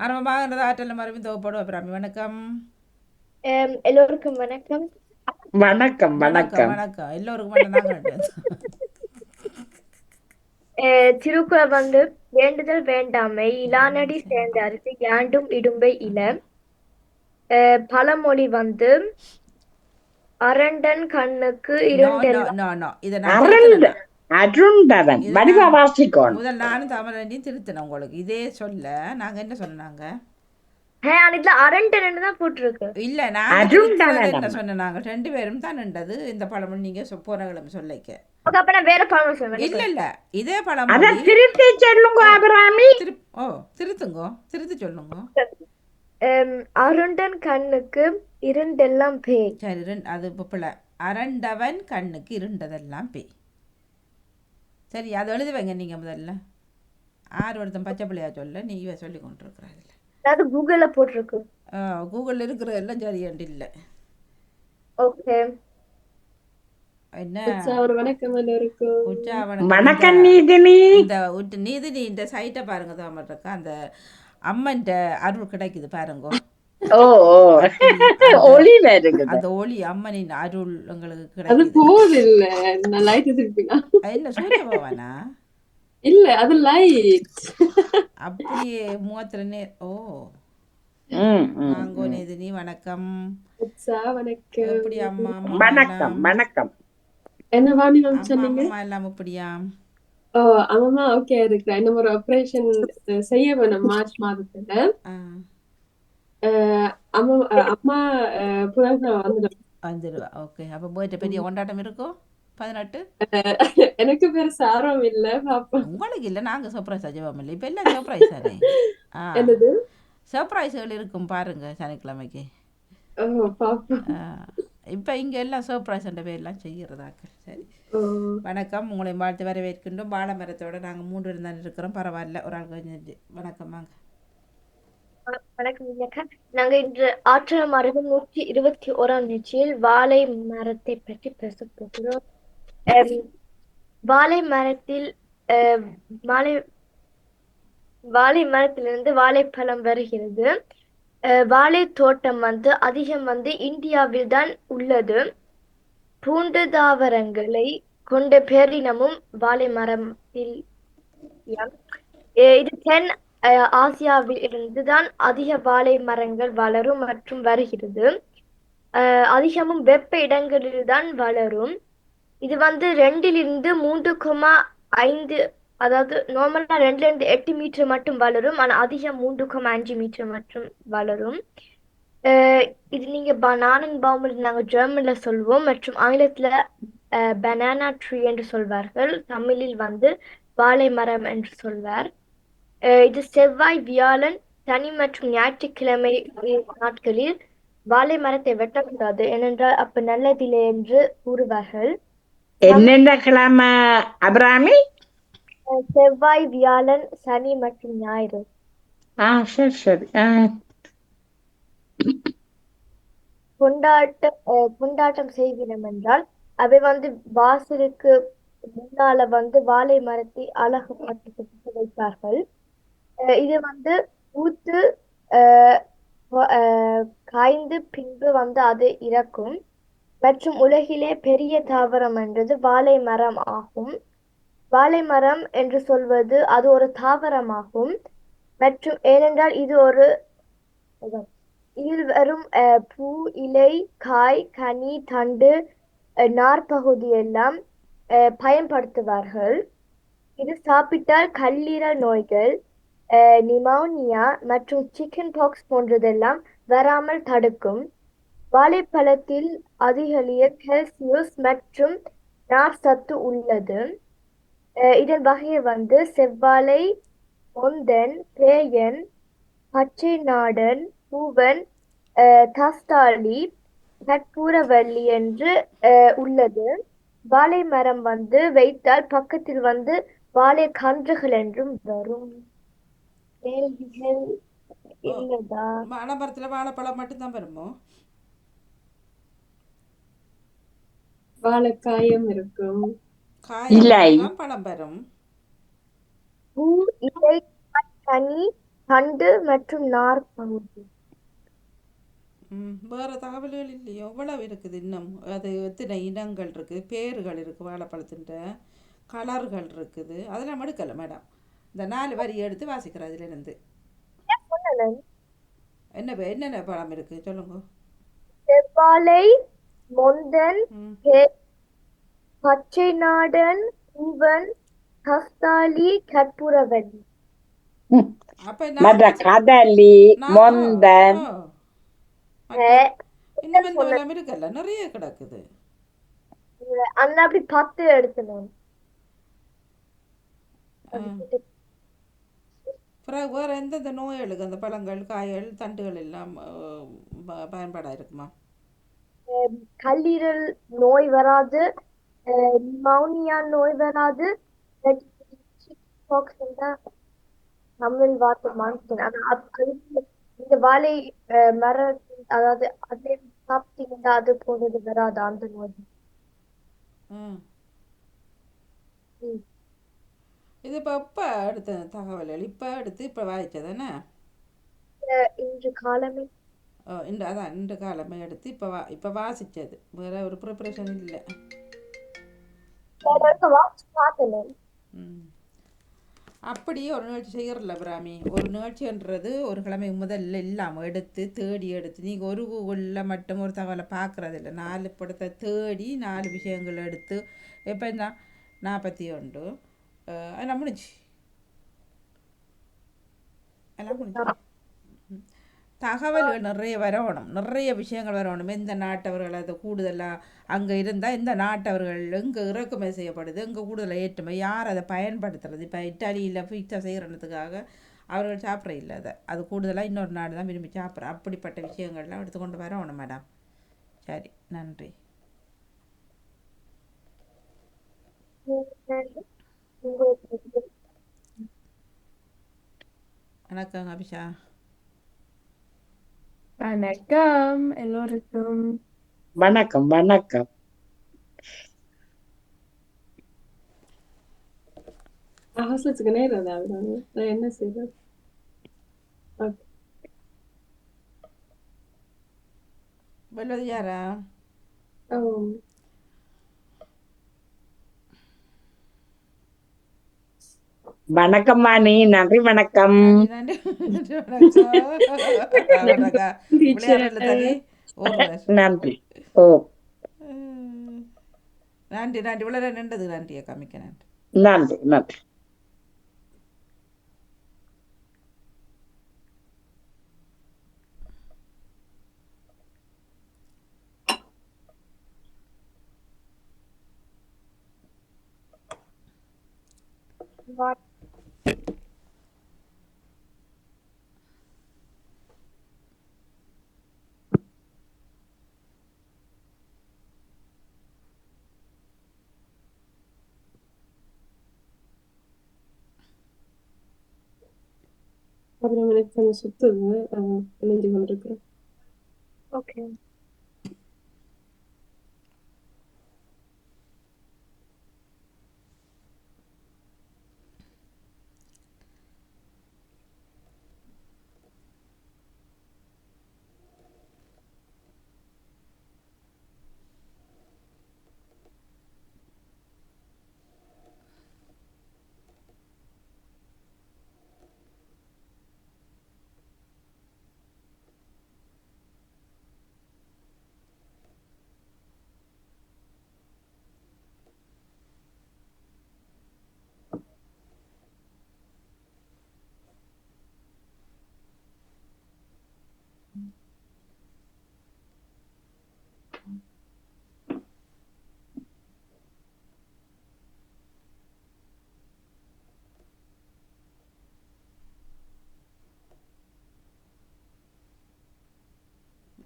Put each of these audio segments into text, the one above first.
ஆரம்பமாகின்றது ஆற்றல் மறுபடியும் தொகுப்படும் அபிராமி. வணக்கம். எல்லோருக்கும் வணக்கம். வணக்கம் வணக்கம் வணக்கம். வணக்கம். எல்லோருக்கும் அஹ், திருக்குறள் வந்து வேண்டுதல் வேண்டாமை இலானடி சேர்ந்தாருக்கு யாண்டும் இடும்பை இல அஹ், பழமொழி வந்து அரண்டன் கண்ணுக்கு நோ இது வடிவா முதல் நானும் தமிழனையும் திருத்தினேன் உங்களுக்கு. இதே சொல்ல நாங்க என்ன சொன்னாங்க ஹே அதுல அரண்டன் தான் போட்டிருக்கு. இல்ல நான் என்ன ரெண்டு பேரும் தான் நின்றது. இந்த பழமொழி நீங்க போன கிழமை சொல்லிக்க. வேற இல்ல இல்ல. இதே அத பழமொழி திருத்தி சொல்லுங்க அபிராமி. திரு ஓ திருத்துங்கோ. திருத்தி சொல்லுங்க. அருண்டன் கண்ணுக்கு இருண்டெல்லாம் பேய். சரி அது இப்போ அரண்டவன் கண்ணுக்கு இருண்டதெல்லாம் பேய். சரி அதை எழுதி வைங்க நீங்க முதல்ல. ஆறு ஒருத்தன் பச்சை பிள்ளையா சொல்ல நீ இவ சொல்லி கொண்டிருக்கிறாள் அதாவது கூகுள்ல போட்டிருக்கு கூகுளில் இருக்கிற எல்லாம் சரியாண்டு இல்லை. ஓகே. என்ன? வணக்கம் நீதினி. இந்த நீதினி இந்த சைட்டை பாருங்க தான் இருக்கா? அந்த அம்மன்ட்ட அருள் கிடைக்குது பாருங்க. ஓ ஓ. ஒளி வருகுது அந்த ஒளி அம்மனின் அருள் உங்களுக்கு கிடைக்குது. இல்ல நான் லைட் திருப்பினா அது என்ன சூரிய பகவானா இல்ல அது லைட் அப்படியே முகத்துல நே ஓ. வாங்கோ நீதினி வணக்கம். வணக்கம். எப்படி அம்மா? வணக்கம்? வணக்கம். என்ன வாணி மேம் அம்மா சொன்னீங்க? அம்மா எல்லாம் எப்படியா ஓ அம்மா ஓகே இருக்கிறேன். இன்னும் ஒரு ஆபரேஷன் செய்ய வேணும் மார்ச் மாதத்துல. அஹ் அம்மா அம்மா அஹ் புதன்கிழமை வந்துடும். வந்துடுவா. ஓகே அப்போ போயிட்டு பெரிய கொண்டாட்டம் இருக்கும் பதினெட்டு? எனக்கு பேர் சாரம் இல்ல பாப்போம் உங்களுக்கு இல்லை நாங்கள் சர்ப்ரைஸ் அஜிவாம இல்லை. இப்போ எல்லாம் சர்ப்ரைஸ் தானே ஆ. என்னது? சர்ப்ரைஸ்கள் இருக்கும் பாருங்க சனிக்கிழமைக்கு. ஓ பாப்போம் இப்போ இங்கே எல்லாம் சர்ப்ரைஸ் பேர்லாம் செய்கிறதாக்க சரி. ஓ. வணக்கம். உங்களை வாழ்த்து வரவேற்கின்றோம். வாழை மரத்தோட நாங்கள் மூன்று பேரும் தான் இருக்கிறோம். பரவாயில்ல. ஒரு ஆள் கொஞ்சம் வணக்கம் வாங்க. வணக்கம். விஜயக்கா நாங்க இன்று ஆற்றல் மரபு நூற்றி இருபத்தி ஓராம் நிகழ்ச்சியில் வாழை மரத்தை பற்றி பேச போகிறோம். வாழை மரத்தில் அஹ், வாழை வாழை மரத்திலிருந்து வாழைப்பழம் வருகிறது. அஹ், வாழை தோட்டம் வந்து அதிகம் வந்து இந்தியாவில் தான் உள்ளது. பூண்டு தாவரங்களை கொண்ட பேரினமும் வாழை மரத்தில். இது தென் ஆசியாவில் இருந்துதான் அதிக வாழை மரங்கள் வளரும் மற்றும் வருகிறது. அஹ், அதிகமும் வெப்ப இடங்களில் தான் வளரும். இது வந்து ரெண்டிலிருந்து மூன்று கொமா ஐந்து அதாவது நார்மலா ரெண்டுல இருந்து எட்டு மீட்டர் மட்டும் வளரும். ஆனா அதிகம் மூன்று கொமா அஞ்சு மீட்டர் மட்டும் வளரும். அஹ், இது நீங்க பனானன் பாம்பு நாங்க ஜெர்மன்ல சொல்வோம். மற்றும் ஆங்கிலத்துல பனானா ட்ரீ என்று சொல்வார்கள். தமிழில் வந்து வாழை மரம் என்று சொல்வார். இது செவ்வாய் வியாழன் சனி மற்றும் ஞாயிற்றுக்கிழமை நாட்களில் வாழை மரத்தை வெட்டக்கூடாது. ஏனென்றால் அப்ப நல்லதில்லை என்று கூறுவார்கள். என்னென்ன கிழமை அபிராமி? செவ்வாய் வியாழன் சனி மற்றும் ஞாயிறு. ஆ சரி சரி. கொண்டாட்டம் கொண்டாட்டம் செய்கிறோம் என்றால் அவை வந்து வாசலுக்கு முன்னால வந்து வாழை மரத்தை அழகுபடுத்தி வைப்பார்கள். அஹ் இது வந்து பூத்து அஹ் காய்ந்து பின்பு வந்து அது இறக்கும். மற்றும் உலகிலே பெரிய தாவரம் என்றது வாழை மரம் ஆகும். வாழை மரம் என்று சொல்வது அது ஒரு தாவரமாகும். மற்றும் ஏனென்றால் இது ஒரு இதில் வரும் அஹ், பூ இலை காய் கனி தண்டு நார்பகுதி எல்லாம் அஹ், பயன்படுத்துவார்கள். இது சாப்பிட்டால் கல்லீரல் நோய்கள் நிமோனியா மற்றும் சிக்கன் பாக்ஸ் போன்றதெல்லாம் வராமல் தடுக்கும். வாழைப்பழத்தில் அதிகளிய கால்சியஸ் மற்றும் நார் சத்து உள்ளது. அஹ், இதன் வகையை வந்து செவ்வாழை ஒந்தன் பேயன் பச்சை நாடன் பூவன் அஹ், தஸ்தாளி என்று அஹ், உள்ளது. வாழை மரம் வந்து வைத்தால் பக்கத்தில் வந்து வாழை கன்றுகள் என்றும் வரும். கேள்விகள் இல்லதா வாழை மரத்தில் வாழைப்பழம் மட்டும்தான் வருமோ? வாழைக்காயம் இருக்கும். பழம் வரும். பூ இலை காய், கனி தண்டு மற்றும் நார் பகுதி ம் வேறு தகவல்கள் இல்லையோ? எவ்வளவு இருக்குது இன்னும்? அது எத்தனை இனங்கள் இருக்குது? பேர்கள் இருக்குது வாழைப்பழத்தின்ற கலர்கள் இருக்குது. அதெல்லாம் எடுக்கலை மேடம். இந்த நாலு வரி எடுத்து வாசிக்கிறேன் அதிலிருந்து. என்ன என்னென்ன பழம் இருக்குது சொல்லுங்க. செவ்வாழை மொந்தன் பச்சை நாடன் பூவன் கஸ்தாலி கற்பூரவல்லி அப்போ மற்ற கதலி மொந்தன். இன்னும் இந்த எல்லாம் நிறைய கிடக்குது. அந்த அப்படி பத்து எடுத்தணும் பிறகு வேறு எந்தெந்த நோய்களுக்கு அந்த பழங்கள் காய்கள் தண்டுகள் எல்லாம் பயன்பாடாக இருக்குமா கல்லீரல் நோய் வராது மவுனியா நோய் வராது தமிழ் வார்த்தை அது இந்த வாழை மரம் அதாவது அதை சாப்பிட்டீங்கன்னா அது போனது வராது அந்த நோய். ம். இது இப்போ எப்போ எடுத்த தகவல்கள்? இப்போ எடுத்து இப்போ வாய்ச்சதானே இன்று காலமே. இந்த அதான் இந்த காலமே எடுத்து இப்போ வா இப்போ வாசித்தது வேறு ஒரு ப்ரிப்பரேஷன் இல்லை. அப்படியே ஒரு நிகழ்ச்சி செய்கிறல்ல பிராமி? ஒரு நிகழ்ச்சின்றது ஒரு கிழமை முதல்ல இல்லாமல் எடுத்து தேடி எடுத்து நீங்கள் ஒரு கூகுளில் மட்டும் ஒரு தகவலை பார்க்குறது இல்லை. நாலு படத்தை தேடி நாலு விஷயங்கள் எடுத்து எப்போ என்ன நாற்பத்தி ஒன்று? அஹ், முடிஞ்சு எல்லாம் முடிஞ்சு தகவல்கள் நிறைய வரணும். நிறைய விஷயங்கள் வரணும். எந்த நாட்டவர்கள் அது கூடுதலாக அங்கே இருந்தால் எந்த நாட்டவர்கள் எங்கே இறக்குமதி செய்யப்படுது எங்கே கூடுதலாக ஏற்றுமை யார் அதை பயன்படுத்துறது? இப்போ இட்டாலியில் பீட்சா செய்கிறதுக்காக அவர்கள் சாப்பிட்ற இல்லை அதை. அது கூடுதலாக இன்னொரு நாடு தான் விரும்பி சாப்பிட்ற. அப்படிப்பட்ட விஷயங்கள்லாம் எடுத்துக்கொண்டு வரணும் மேடம் சரி நன்றி. உங்களுக்கு வணக்கம் அபிஷா வணக்கம் எல்லோருக்கும் வணக்கம் வணக்கம் அவசரத்துக்கு நேரம் தான் நான் என்ன செய்வேன் ஓகே வெல்வது யாரா ஆம். வணக்கம் வாணி நன்றி வணக்கம். நன்றி நன்றி வணக்கம். வணக்கம் விளையாடல தள்ளி ஓடுவார் நன்றி. ஓ. நன்றி நன்றி. இவ்வளோ நின்றது நன்றி அக்கா. மிக்க நன்றி. நன்றி நன்றி. அப்புறம் எனக்கு கொஞ்சம் சுத்துது அஹ், இணைஞ்சு கொண்டிருக்கிறேன். ஓகே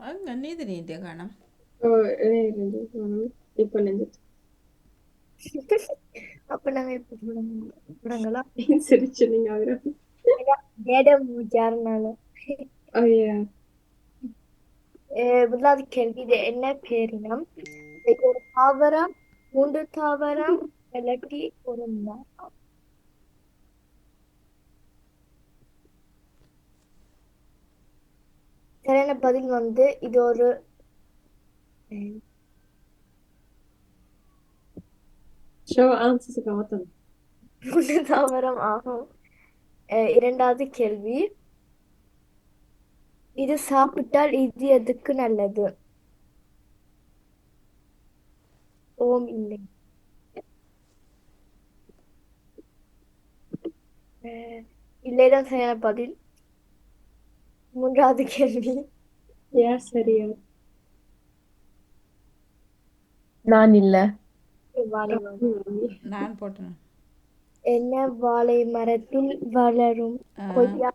அங்கே நீதி நீட்டிய காணும் ஓ, இணைஞ்சு, ம், இப்ப நெஞ்சிட்டு அப்ப நாங்க இப்ப தொடங்க- தொடங்களா சிரிச்சு நீங்க அவரு மேடம் யாருனால ஐயா அஹ் முதலாவது கேள்வி இது என்ன பேரினம் இது ஒரு தாவரம் மூன்று தாவரம் இல்லாட்டி ஒரு மரம் சரியான பதில் வந்து இது ஒரு ஷோ ஆன்சர்ஸுக்கு மாத்தணும் பூண்டு தாவரம் ஆகும் அஹ் இரண்டாவது கேள்வி இது சாப்பிட்டால் இது எதுக்கு நல்லது ஓம் இல்லை அஹ் இல்லைதான் சரியான பதில் மூன்றாவது கேள்வி. யார் சரியா. நான் இல்ல. நான் போட்டேன். என்ன வாழை மரத்தில் வளரும் கொய்யா?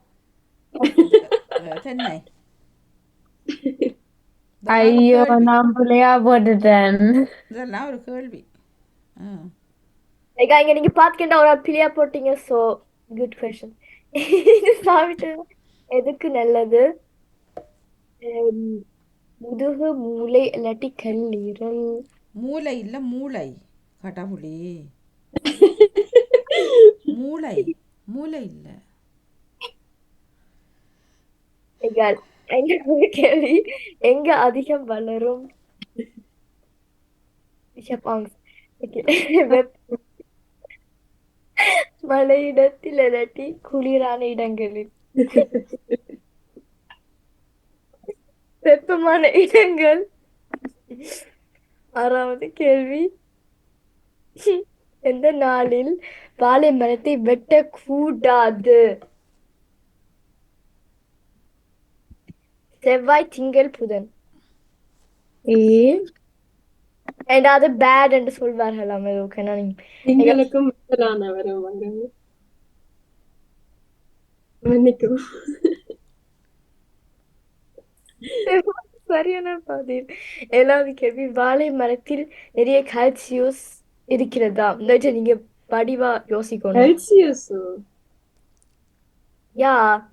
சென்னை. ஐயோ நான் பிள்ளையா போட்டுட்டேன். இதெல்லாம் ஒரு கேள்வி. இங்க நீங்க பாத்துக்கிட்டா ஒரு பிள்ளையா போட்டீங்க சோ குட் கொஸ்டின் சாப்பிட்டு எதுக்கு நல்லது? முதுகு மூளை இல்லாட்டி கல்லீரல் மூளை இல்ல மூளை. கடவுளே. மூளை. மூளை இல்ல. கேள்வி. எங்க அதிகம் வளரும்? மழையிடத்தில் இல்லாட்டி குளிரான இடங்களில். வெப்பமான இடங்கள். ஆறாவது கேள்வி. எந்த நாளில் வாழை மரத்தை வெட்டக்கூடாது? செவ்வாய் திங்கள் புதன். ஏன் ரெண்டாவது பேட் என்று சொல்வார்கள் அது ஓகே நான் எங்களுக்கும் முதலான வரும் அங்க மன்னிக்கவும் சரியான பதில். ஏழாவது கேள்வி வாழை மரத்தில் நிறைய கால்சியஸ் இருக்கிறதா? இந்த நீங்க படிவா யோசிக்கணும். கல்சியஸோ யா.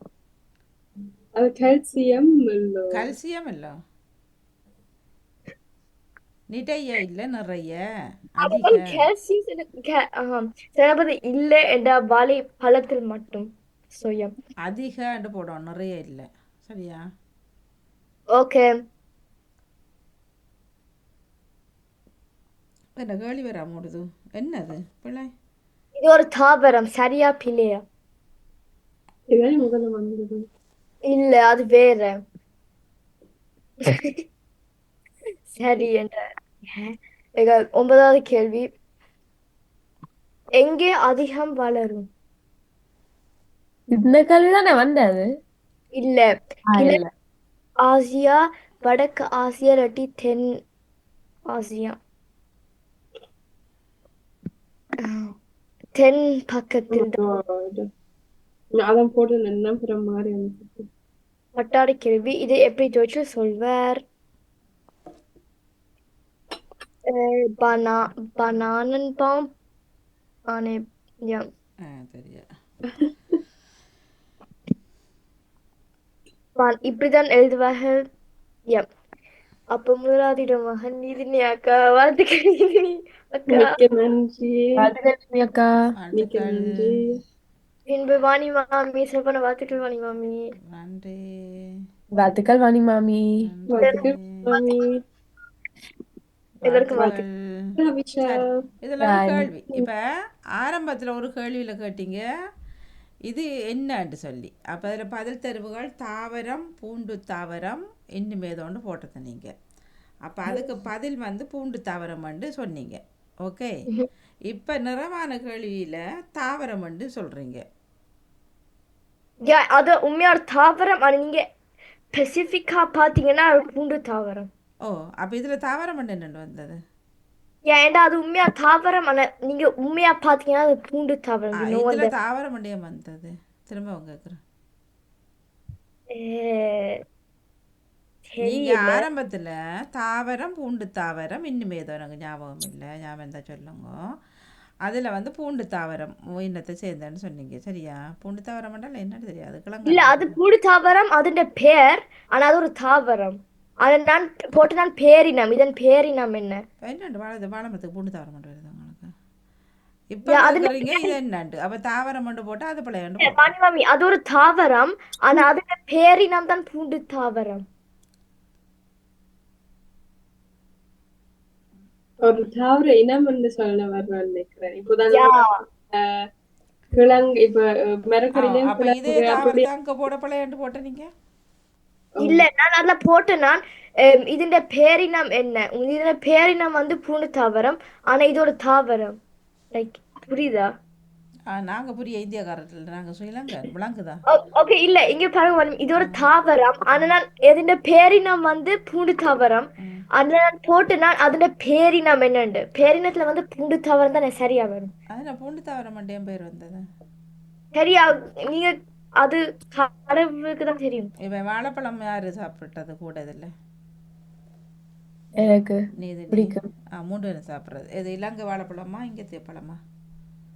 அது கல்சியம் இல்லோ. கல்சியம் இல்ல. நிறைய இல்ல நிறைய. அதுதான் அதிக. கால்சியஸ் எனக்கு கா- ஆம். சரியான பதில் இல்லை என்ற வாழை பழத்தில் மட்டும். சுயம் அதிகன்னு போடும் நிறைய இல்ல சரியா ஓகே என்ன கேள்வி வரா மூடுது என்னது பிள்ளை இது ஒரு தாவரம் சரியா பிள்ளையா முதல்ல வந்தது இல்ல அது வேற சரி என்ற ஒன்பதாவது கேள்வி எங்கே அதிகம் வளரும் இந்த கல்வி தானே வந்தது இல்ல. இல்ல. ஆசியா வடக்கு ஆசியா இல்லாட்டி தென் ஆசியா. தென் பக்கத்தில் தான். அதான் போட்டு நம்புற மாதிரி வந்துச்சு. பட்டாடு கேள்வி. இதை எப்படி தோற்று சொல்வார்? அஹ், பனா பனானன் பாம் ஆனே யா ஆ பான் இப்படிதான் எழுதுவார்கள் யா அப்ப முதலாவது மகன் நீதினி அக்கா வாழ்த்துக்கள் நீதினி அக்கா. நன்றி. வாழ்த்துக்கள் அக்கா. நன்றி. பின்பு வாணி மாமி சிறப்பான வாழ்த்துக்கள் வாணி மாமி. நன்றி. வாழ்த்துக்கள் வாணி மாமி. மாமி. இதெல்லாம். கேள்வி. இப்போ ஆரம்பத்தில் ஒரு கேள்வியில் கேட்டீங்க. இது என்னன்னு சொல்லி. அப்போ அதில் பதில் தெரிவுகள் தாவரம் பூண்டு தாவரம் இன்னும் ஏதோண்டு போட்டது நீங்கள் அப்போ அதுக்கு பதில் வந்து பூண்டு தாவரம்னு சொன்னீங்க. ஓகே? இப்போ நிறமான கேள்வியில் தாவரம்னு சொல்கிறீங்க யா அது உண்மையான தாவரம். நீங்க ஸ்பெசிஃபிக்கா பாத்தீங்கன்னா அது பூண்டு தாவரம். ஓ அப்போ இதில் தாவரம் என்னென்னு வந்தது? யா ஏண்டா அது உண்மையா தாவரம்? ஆனா நீங்க உண்மையா பாத்தீங்கன்னா அது பூண்டு தாவரம். இதில் தாவரம் வந்தது? திரும்ப கேட்குறேன் அஹ், நீங்க ஆரம்பத்துல தாவரம் பூண்டு தாவரம் இன்னும் ஏதோ எனக்கு ஞாபகம் இல்லை. ஞாபகம் தான் சொல்லுங்க. அதுல வந்து பூண்டு தாவரம் இன்னத்தை சேர்ந்தேன்னு சொன்னீங்க. சரியா? பூண்டு தாவரம் என்றால் என்னன்னு தெரியாது. இல்ல அது பூண்டு தாவரம் அதோட பேர் ஆனா அது ஒரு தாவரம். அதன் தான் போட்டுதான் பேரினம். இதன் பேரினம் என்ன? என்னண்டு? வாழ வாழமரத்துக்கு பூண்டு தாவரம் கொண்டு வருது உங்களுக்கு. தாவரம் கொண்டு போட்டால் அது பிள்ளையாண்டு மாமி அது ஒரு தாவரம். ஆனால் அதுக்கு பேரினம் பூண்டு தாவரம். ஒரு தாவர இனம் சொல்ல வருவான்னு நினைக்கிறேன். கிழங்கு இப்ப போட பிள்ளையாண்டு போட்ட நீங்க இல்ல நான் அதுல போட்டு நான் அஹ், ഇതിന്റെ പേരിനം என்ன ഇതിന്റെ பேரினம் வந்து பூணு தாவரம் ஆனா இதோட தாவரம் லைக் புரியுதா ஆ, நாங்க புரிய இந்தியக்காரர்கள் நாங்க ஸ்ரீலங்கா விளங்குதா ஓகே இல்ல இங்க பாருங்க madam, இதோட தாவரம் ஆனா நான் ഇതിന്റെ பேரினம் வந்து பூண்டு தாவரம் ம். அதுல நான் போட்டு நான் അതിന്റെ பேரினம் என்னண்டு பேரினத்துல வந்து பூண்டு தாவரம் தானே சரியா வரும் அதில் பூண்டு தாவர மண்டையன் பேர் வந்தது சரியா நீங்க அது கடவுளுக்கு தான் தெரியும் இவன் வாழைப்பழம் யாரு சாப்பிட்டது கூட இதில் எனக்கு நீ இது பிடிக்கும். ஆ மூன்று பேரும் சாப்பிட்றது இது இலங்கை வாழைப்பழமா இங்கே பழமா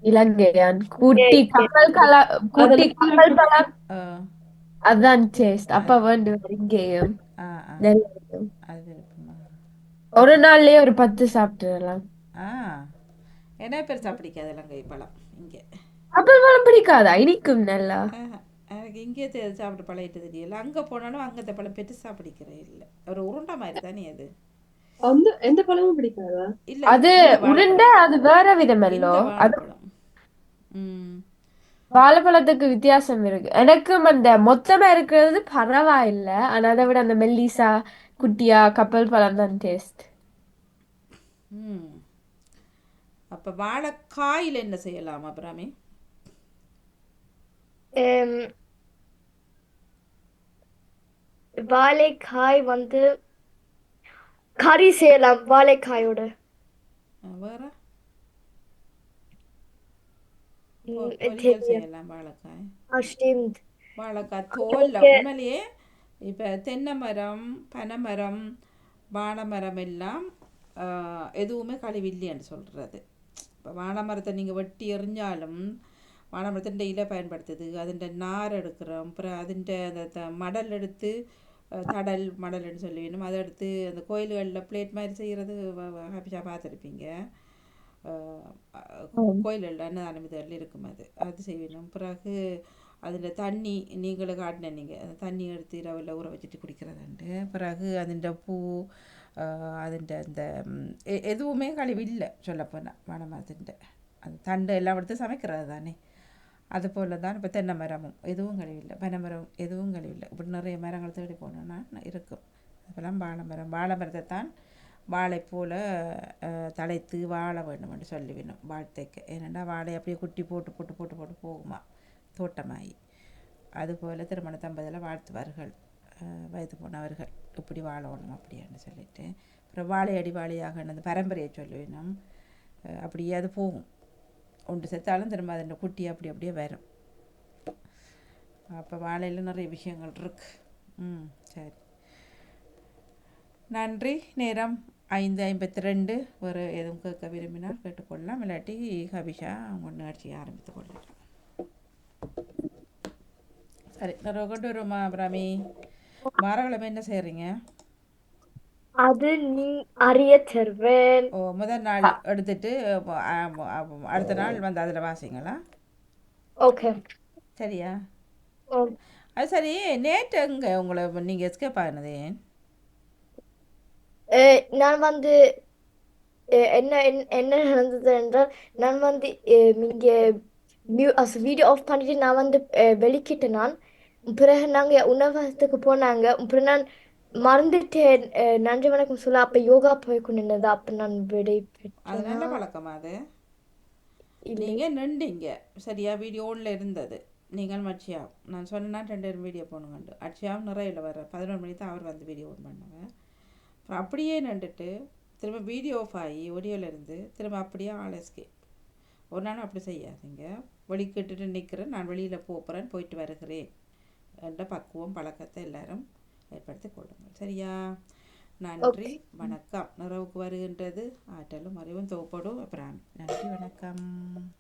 இலங்கையான் கூட்டி கப்பல் கல கூட்டி கப்பல் பழம் அதான் டேஸ்ட் அப்ப இங்கேயும் ஒரு நாள்லயே ஒரு பத்து சாப்பிட்டுடலாம் ஆ என்ன பெருசா பிடிக்காது இலங்கை பழம் இங்கே கப்பல் பழம் பிடிக்காதா இனிக்கும் நல்லா. எனக்கு இங்கே தெ- சாப்பிட்டு பழகிட்டு தெரியல. அங்கே போனாலும் அங்கே பழம் பெருசா பிடிக்கிறே இல்லை. ஒரு உருண்டை மாதிரி தானே அது? அந்த எந்த பழமும் பிடிக்காதா? இல்ல அது உருண்டை அது வேற வாழைப்பழம். விதமல்லோ இந்த அது வாழைப்பழம். ம். வாழைப்பழத்துக்கு வித்தியாசம் இருக்கு. எனக்கும் அந்த மொத்தமா இருக்கிறது பரவாயில்ல. ஆனா அதை விட அந்த மெல்லிசா குட்டியா கப்பல் பழம் தான் டேஸ்ட் ம். அப்போ வாழைக்காயில் என்ன செய்யலாம் அப்புறமே வாழைக்காய் வந்து கறி செய்யலாம் வாழைக்காயோட. வேற? செய்யலாம் வாழைக்காய். வாழைக்காய் மரம் பனைமரம் வாழைமரம் எல்லாம் எதுவுமே கழிவில்லைன்னு சொல்றது. இப்போ வாழைமரத்தை நீங்கள் வெட்டி எறிஞ்சாலும் வாழைமரத்தின் இலை பயன்படுத்துது அதிண்ட நார் எடுக்கிறோம் அப்புறம் அதிண்ட அந்த மடல் எடுத்து தடல் மடல்னு சொல்லி வேணும் அதை அடுத்து அந்த கோயில்களில் பிளேட் மாதிரி செய்கிறது ஹாப்பிஷாக பார்த்துருப்பீங்க. கோயில்களில் அன்னதானம் இதில் இருக்கும் அது. அது செய்யணும். பிறகு அதில் தண்ணி நீங்களும் காட்டின நீங்கள் அந்த தண்ணி எடுத்து இரவில் ஊற வச்சுட்டு குடிக்கிறதுண்டு பிறகு அதுண்ட பூ அதுண்ட அந்த எதுவுமே கழிவு இல்லை சொல்லப்போனால் மனமாதிண்ட அந்த தண்டு எல்லாம் எடுத்து சமைக்கிறது தானே. அதுபோல் தான் இப்போ தென்னை மரமும். எதுவும் கழிவில்லை. பனைமரம் எதுவும் கழிவில்லை. இப்படி நிறைய மரங்கள் தேடி போனோன்னா இருக்கும். அப்போல்லாம் வாழை மரம். வாழை மரத்தை தான் வாழை போல் தலைத்து வாழ வேண்டும் என்று சொல்லி வேணும் வாழ்த்தைக்கு ஏனெண்டா வாழை அப்படியே குட்டி போட்டு போட்டு போட்டு போட்டு போகுமா? தோட்டமாகி அதுபோல் திருமண தம்பதியில் வாழ்த்துவார்கள். வயது போனவர்கள். இப்படி வாழணும் அப்படின்னு சொல்லிட்டு. அப்புறம் வாழை அடி வாழையாக அந்த பரம்பரையை சொல்லி வேணும் அப்படியே அது போகும். ஒன்று செத்தாலும் திரும்ப அதோட குட்டி அப்படி அப்படியே வரும். அப்போ வாழையில் நிறைய விஷயங்கள் இருக்கு. ம் சரி. நன்றி. நேரம் ஐந்து ஐம்பத்தி ரெண்டு. ஒரு எதுவும் கேட்க விரும்பினால் கேட்டுக்கொள்ளலாம். இல்லாட்டி ஹபிஷா அவங்க நிகழ்ச்சியை ஆரம்பித்து கொள்ளலாம். சரி நிறைய கொண்டு வருமா அபிராமி? வாரக்கிழமை என்ன செய்கிறீங்க அது நீ அறிய தருவேன். ஓ முதல் நாள் எடுத்துட்டு அடுத்த நாள் வந்து அதில் வாசிங்களா? ஓகே. சரியா? அது சரி நேற்று எங்கே உங்களை நீங்கள் எஸ்கேப் ஆகினது ஏன் நான் வந்து என்ன என்ன- நடந்தது என்றால் நான் வந்து இங்க வீடியோ ஆஃப் பண்ணிட்டு நான் வந்து அஹ், வெளிக்கிட்டு நான். பிறகு நாங்க உணவகத்துக்கு போனாங்க. பிறகு நான் மறந்துட்டேன். நன்றி வணக்கம் சொல்ல. அப்ப யோகா போய் கொண்டிருந்தது அப்ப நான் விடை அது நல்ல பழக்கமா அது. நீங்கள் நின்றீங்க. சரியா வீடியோ ஓனில் இருந்தது. நீங்கள் மட்சியா நான் சொன்னேன்னா ரெண்டு பேரும் வீடியோ போகணுங்கண்டு அட்சியாவும் நிறையில வர பதினொரு மணி தான் அவர் வந்து வீடியோ ஓன் பண்ணுவேன் அப்புறம் அப்படியே நின்றுட்டு திரும்ப வீடியோ ஆஃப் ஆகி ஒடியோல இருந்து திரும்ப அப்படியே ஆள் எஸ்கேப் ஒரு நாள் அப்படி செய்யாதீங்க. வெளிக்கிட்டுட்டு நிற்கிறேன் நான் வெளியில் போகிறேன் போயிட்டு வருகிறேன். என்ற பக்குவம் பழக்கத்தை எல்லாரும் ஏற்படுத்தி கொள்ளுங்கள். சரியா? நன்றி வணக்கம். நிறைவுக்கு வருகின்றது. ஆற்றலும் அறிவும் தொகுப்படும். அப்புறம் நன்றி வணக்கம்.